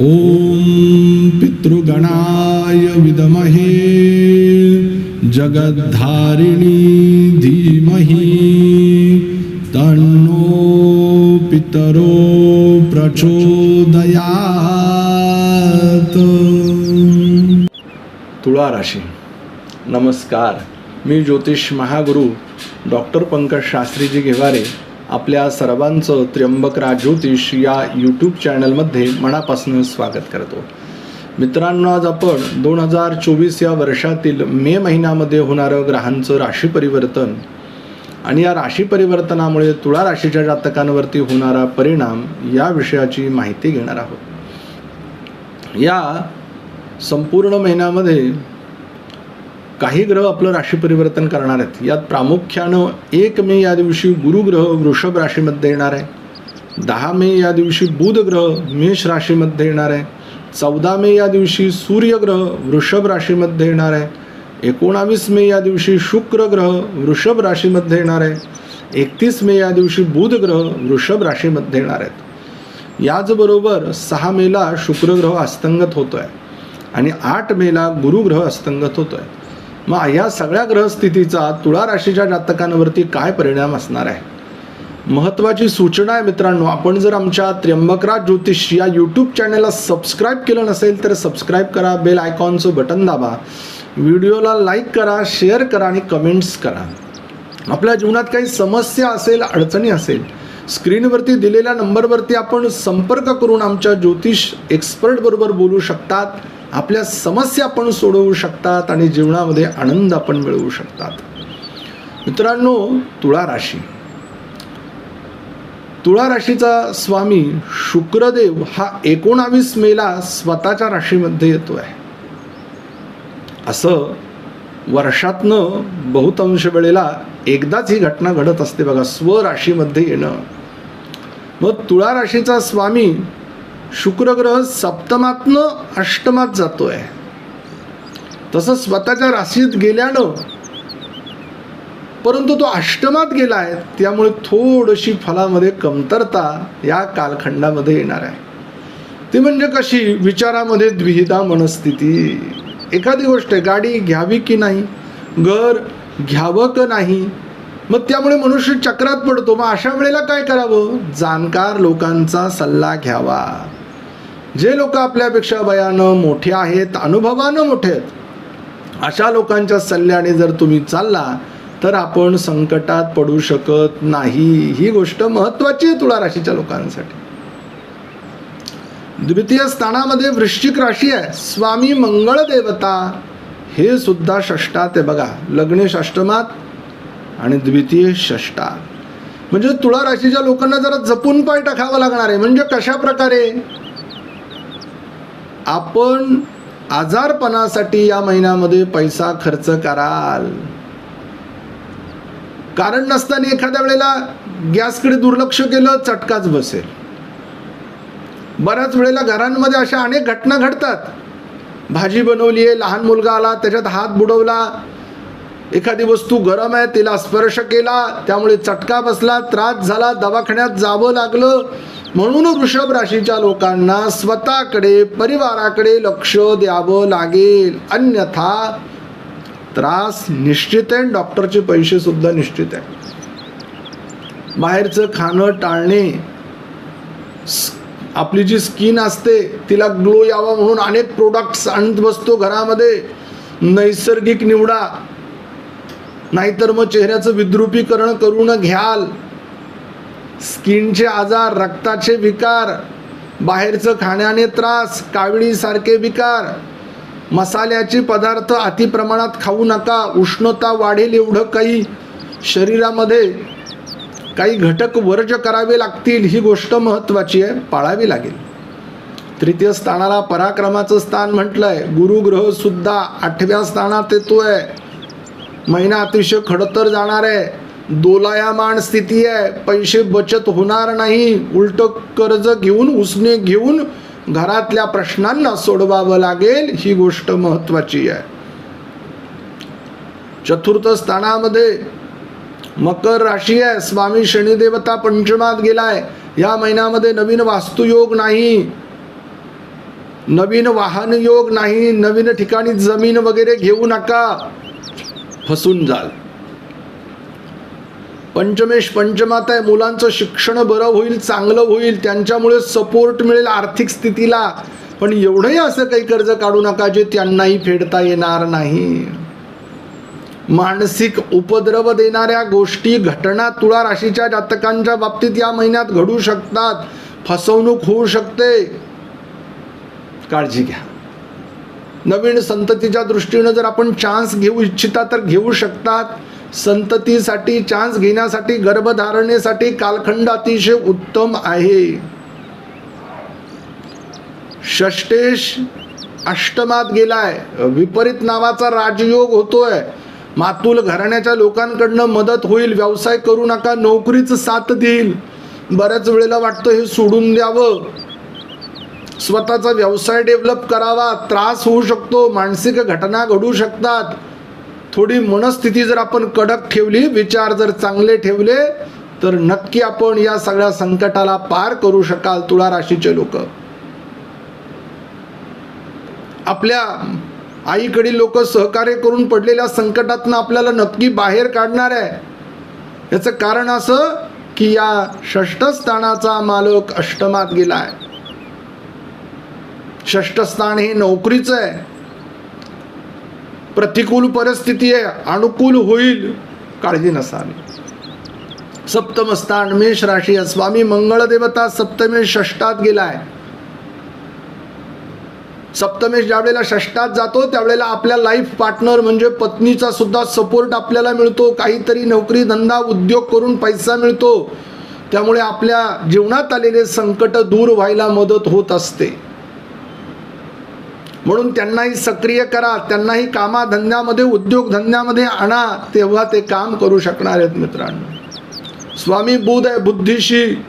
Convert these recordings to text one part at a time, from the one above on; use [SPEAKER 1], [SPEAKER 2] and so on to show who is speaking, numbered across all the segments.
[SPEAKER 1] ॐ पितृगणाय विदमहे जगद्धारिणी धीमहि तन्नो पितरो प्रचोदयात्।
[SPEAKER 2] तुळा राशी। नमस्कार मी ज्योतिष महागुरु डॉक्टर पंकज शास्त्रीजी घेवारे आपल्या सर्वांचं त्र्यंबक ज्योतिष या यूट्यूब चॅनलमध्ये मनापासून स्वागत करतो. मित्रांनो आज आपण दोन हजार चोवीस या वर्षातील मे महिन्यामध्ये होणारं ग्रहांचं राशी परिवर्तन आणि या राशी परिवर्तनामुळे तुळा राशीच्या जातकांवरती होणारा परिणाम या विषयाची माहिती घेणार आहोत. या संपूर्ण महिन्यामध्ये काही ग्रह आपलं राशी परिवर्तन करणार आहेत. यात प्रामुख्यानं एक मे या दिवशी गुरुग्रह वृषभ राशीमध्ये येणार आहे. दहा मे या दिवशी बुध ग्रह मेष राशीमध्ये येणार आहे. चौदा मे या दिवशी सूर्यग्रह वृषभ राशीमध्ये येणार आहे. एकोणावीस मे या दिवशी शुक्र ग्रह वृषभ राशीमध्ये येणार आहे. एकतीस मे या दिवशी बुध ग्रह वृषभ राशीमध्ये येणार आहेत. याचबरोबर सहा मेला शुक्रग्रह अस्तंगत होतो आहे आणि आठ मेला गुरुग्रह अस्तंगत होतो आहे मग या सगळ्या ग्रहस्थितीचा तुळा राशीच्या जातकांवरती काय परिणाम असणार आहे? महत्त्वाची सूचना आहे मित्रांनो आपण जर आमच्या त्र्यंबकराज ज्योतिष या यूट्यूब चॅनलला सबस्क्राईब केलं नसेल तर सबस्क्राईब करा बेल आयकॉनचं बटन दाबा व्हिडिओला लाईक करा शेअर करा आणि कमेंट्स करा. आपल्या जीवनात काही समस्या असेल अडचणी असेल स्क्रीनवरती दिलेल्या नंबरवरती आपण संपर्क करून आमच्या ज्योतिष एक्सपर्टबरोबर बोलू शकतात. आपल्या समस्या आपण सोडवू शकतात आणि जीवनामध्ये आनंद आपण मिळवू शकतात. मित्रांनो तुळा राशी. तुळा राशीचा स्वामी शुक्रदेव हा एकोणावीस मेला स्वतःच्या राशीमध्ये येतो आहे असं वर्षातनं बहुतांश वेळेला एकदाच ही घटना घडत असते बघा स्वराशीमध्ये येणं. मग तुळा राशीचा स्वामी शुक्रग्रह सप्तमातनं अष्टमात जातो आहे तसं स्वतःच्या राशीत गेल्यानं परंतु तो अष्टमात गेला आहे त्यामुळे थोडीशी फलामध्ये कमतरता या कालखंडामध्ये येणार आहे. ती म्हणजे कशी? विचारामध्ये द्विधा मनस्थिती. एखादी गोष्ट आहे गाडी घ्यावी की नाही? घर घ्यावं का नाही? मग त्यामुळे मनुष्य चक्रात पडतो. मग अशा वेळेला काय करावं? जाणकार लोकांचा सल्ला घ्यावा. जे लोक आपल्यापेक्षा वयानं मोठे आहेत अनुभवानं मोठे आहेत अशा लोकांच्या सल्ल्याने जर तुम्ही चालला तर आपण संकटात पडू शकत नाही. ही गोष्ट महत्वाची आहे तुळा राशीच्या लोकांसाठी. द्वितीय स्थानामध्ये वृश्चिक राशी आहे. स्वामी मंगळ देवता हे सुद्धा षष्टात आहे बघा. लग्नेश अष्टमात आणि द्वितीय षष्टात म्हणजे तुळा राशीच्या लोकांना जरा जपून पाय टाकावं लागणार आहे. म्हणजे कशा प्रकारे आपण आजारपणासाठी या महिन्यामध्ये पैसा खर्च कराल. कारण नसताना एखाद्या वेळेला गॅसकडे दुर्लक्ष केलं चटकाच बसेल. बऱ्याच वेळेला घरांमध्ये अशा अनेक घटना घडतात. भाजी बनवली आहे लहान मुलगा आला त्याच्यात हात बुडवला एखादी वस्तू गरम आहे तिला स्पर्श केला त्यामुळे चटका बसला त्रास झाला दवाखान्यात जावं लागलं म्हणून वृषभ राशीच्या लोकांना स्वतःकडे परिवाराकडे लक्ष द्यावं लागेल. अन्यथा त्रास निश्चित आहे डॉक्टरचे पैसे सुद्धा निश्चित आहे. बाहेरचं खाणं टाळणे आपली जी स्किन असते तिला ग्लो यावा म्हणून अनेक प्रोडक्ट्स आणत बसतो घरामध्ये. नैसर्गिक निवडा. नाहीतर मग चेहऱ्याचं विद्रुपीकरण करून घ्याल. स्किनचे आजार रक्ताचे विकार बाहेरचं खाण्याने त्रास कावळीसारखे विकार. मसाल्याचे पदार्थ अतिप्रमाणात खाऊ नका. उष्णता वाढेल एवढं काही शरीरामध्ये. काही घटक वर्ज करावे लागतील. ही गोष्ट महत्त्वाची आहे. पाळावी लागेल. तृतीय स्थानाला पराक्रमाचं स्थान म्हटलंय. आहे गुरुग्रहसुद्धा आठव्या स्थानात येतो आहे महिना अतिशय खडतर जाणार आहे. दोलायमान स्थिती आहे. पैसे बचत होणार नाही. उलट कर्ज घेऊन उसने घेऊन घरातल्या प्रश्नांना सोडवावं लागेल. ही गोष्ट महत्वाची आहे. चतुर्थ स्थानामध्ये मकर राशी आहे. स्वामी शनिदेवता पंचमात गेलाय. या महिन्यामध्ये नवीन वास्तुयोग नाही. नवीन वाहन योग नाही. नवीन ठिकाणी जमीन वगैरे घेऊ नका. फसून जाल. पंचमेश पंचमात आहे. मुलांचं शिक्षण बरं होईल चांगलं होईल त्यांच्यामुळे सपोर्ट मिळेल आर्थिक स्थितीला. पण एवढंही असं काही कर्ज काढू नका जे त्यांनाही फेडता येणार नाही. मानसिक उपद्रव देणाऱ्या गोष्टी घटना तुळा राशीच्या जातकांच्या बाबतीत या महिन्यात घडू शकतात. फसवणूक होऊ शकते. काळजी घ्या. नवीन संततीच्या दृष्टीनं जर आपण चान्स घेऊ इच्छिता तर घेऊ शकतात. संततीसाठी चान्स घेण्यासाठी गर्भधारणेसाठी कालखंड अतिशय उत्तम आहे. षष्टेश अष्टमात गेलाय. विपरीत नावाचा राजयोग होतोय. मातुल घराण्याच्या लोकांकडनं मदत होईल. व्यवसाय करू नका. नोकरीच साथ देईल. बऱ्याच वेळेला वाटतं हे सोडून द्यावं. स्वतःचा व्यवसाय डेव्हलप करावा. त्रास होऊ शकतो. मानसिक घटना घडू शकतात. थोडी मनस्थिती जर आपण कडक ठेवली विचार जर चांगले ठेवले तर नक्की आपण या सगळ्या संकटाला पार करू शकाल तुळा राशीचे लोक. आपल्या आईकडील लोक सहकार्य करून पडलेल्या संकटातनं आपल्याला नक्की बाहेर काढणार आहे. याचं कारण असं की या षष्ठस्थानाचा मालक अष्टमात गेला आहे षष्ठस्थान हे नोकरीचं आहे. प्रतिकूल परिस्थिती आहे अनुकूल होईल काळजी नसावी सप्तम स्थान मेष राशी आहे. स्वामी मंगळ देवता सप्तमेश षष्टात गेलाय. सप्तमेश ज्यावेळेला षष्टात जातो त्यावेळेला आपल्या लाईफ पार्टनर म्हणजे पत्नीचा सुद्धा सपोर्ट आपल्याला मिळतो. काहीतरी नोकरी धंदा उद्योग करून पैसा मिळतो. त्यामुळे आपल्या जीवनात आलेले संकट दूर व्हायला मदत होत असते. म्हणून त्यांनाही सक्रिय करा त्यांनाही कामाधंद्यामध्ये उद्योगधंद्यामध्ये आणा तेव्हा ते काम करू शकणार आहेत मित्रांनो. स्वामी बुध आहे बुद्धीशी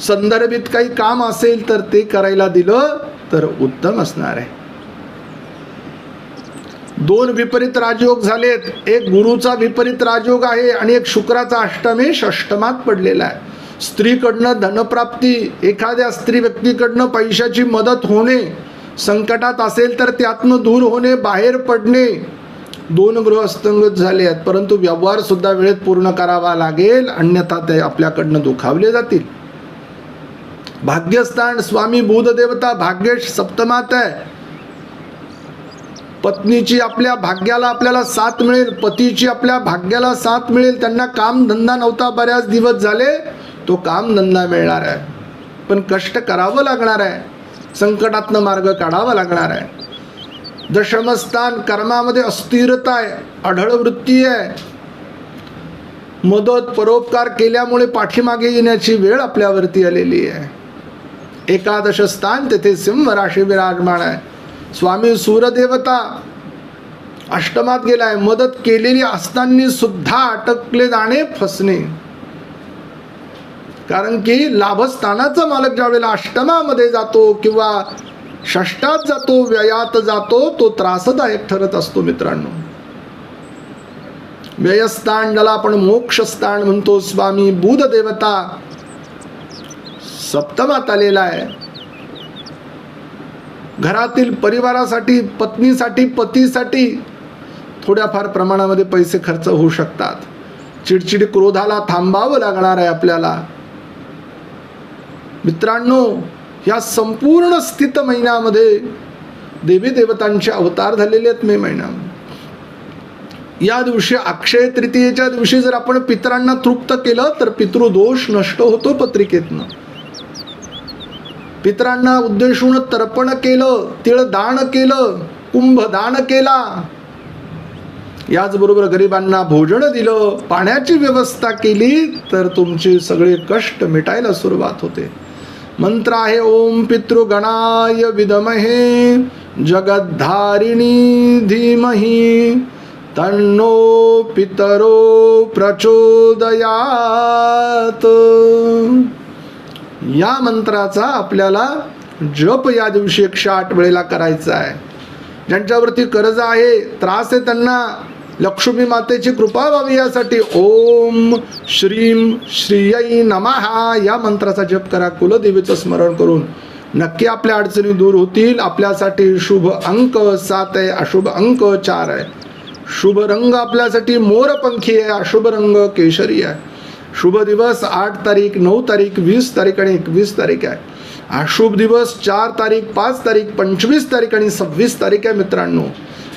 [SPEAKER 2] संदर्भित काही काम असेल तर ते करायला दिलं तर उत्तम असणार आहे. दोन विपरीत राजयोग झालेत. एक गुरुचा विपरीत राजयोग आहे आणि एक शुक्राचा अष्टमेश अष्टमात पडलेला आहे. स्त्रीकडनं धनप्राप्ती एखाद्या स्त्री व्यक्तीकडनं पैशाची मदत होणे संकटात असेल तर त्यातनं दूर होणे बाहेर पडणे. दोन ग्रह अस्तंगत झाले आहेत परंतु व्यवहार सुद्धा वेळेत पूर्ण करावा लागेल अन्यथा ते आपल्याकडनं दुखावले जातील. भाग्यस्थान स्वामी बुधदेवता भाग्येश सप्तमात आहे. पत्नीची आपल्या भाग्याला आपल्याला साथ मिळेल पतीची आपल्या भाग्याला साथ मिळेल त्यांना काम धंदा नव्हता बऱ्याच दिवस झाले तो काम धंदा मिळणार आहे. पण कष्ट करावं लागणार आहे. संकटातनं मार्ग काढावा लागणार आहे. दशमस्थान कर्मामध्ये अस्थिरता आहे आढळ वृत्ती आहे. मदत परोपकार केल्यामुळे पाठीमागे येण्याची वेळ आपल्यावरती आलेली आहे. एकादश स्थान तेथे सिंह राशी विराजमान आहे. स्वामी सूर्यदेवता अष्टमात गेलाय. मदत केलेली असताना सुद्धा अटकले जाणे फसणे. कारण की लाभस्थानाचा मालक ज्यावेळेला अष्टमामध्ये जातो किंवा षष्टात जातो व्ययात जातो तो त्रासदायक ठरत असतो मित्रांनो. व्ययस्थान ज्याला आपण मोक्षस्थान म्हणतो स्वामी बुध देवता सप्तमात आलेला आहे. घरातील परिवारासाठी पत्नीसाठी पतीसाठी थोड्याफार प्रमाणामध्ये पैसे खर्च होऊ शकतात. चिडचिड क्रोधाला थांबावं लागणार आहे आपल्याला. मित्रांनो या संपूर्ण स्थित महिन्यामध्ये देवी देवतांचे अवतार झालेले आहेत मे महिन्यामध्ये या दिवशी अक्षय तृतीयेच्या दिवशी जर आपण पितरांना तृप्त केलं तर पितृदोष नष्ट होतो पत्रिकेतनं. पितरांना उद्देशून तर्पण केलं तिळ दान केलं कुंभ दान केला. याचबरोबर गरिबांना भोजन दिलं पाण्याची व्यवस्था केली तर तुमचे सगळे कष्ट मिटायला सुरुवात होते. मंत्र आहे ओम पितृगणाय विदमहे जगद्धारिणी धीमही तन्नो पितरो प्रचोदयात. या मंत्राचा आपल्याला जप या दिवशी एकशे आठ वेळेला करायचा आहे. ज्यांच्यावरती कर्ज आहे त्रास आहे त्यांना लक्ष्मी मातेची कृपा व्हावी यासाठी. ओम श्रीम श्रीयै नमहा या मंत्राचा जप करा. कुलदेवीचं स्मरण करून नक्की आपल्या अडचणी दूर होतील. आपल्यासाठी शुभ अंक सात आहे. अशुभ अंक चार आहे. शुभ रंग आपल्यासाठी मोरपंखी आहे. अशुभ रंग केशरी आहे. शुभ दिवस आठ तारीख नऊ तारीख वीस तारीख आणि एकवीस तारीख आहे. अशुभ दिवस चार तारीख पाच तारीख पंचवीस तारीख आणि सव्वीस तारीख आहे मित्रांनो.